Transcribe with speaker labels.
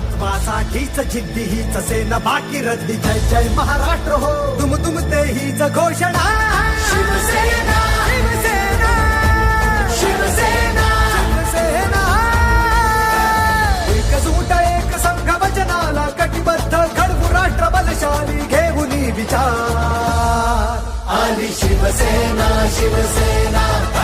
Speaker 1: देशासाठीच जिद्दी हीच सेना बाकी रद्दी. जय जय महाराष्ट्र हो. तुम तुम ते हीच घोषणा. शिवसेना. शिवसेना. शिवसेना. शिवसेना. एकजूट एक संघ वचनाला कटिबद्ध. घडवू राष्ट्र बलशाली घेऊन विचार. आली शिवसेना शिवसेना.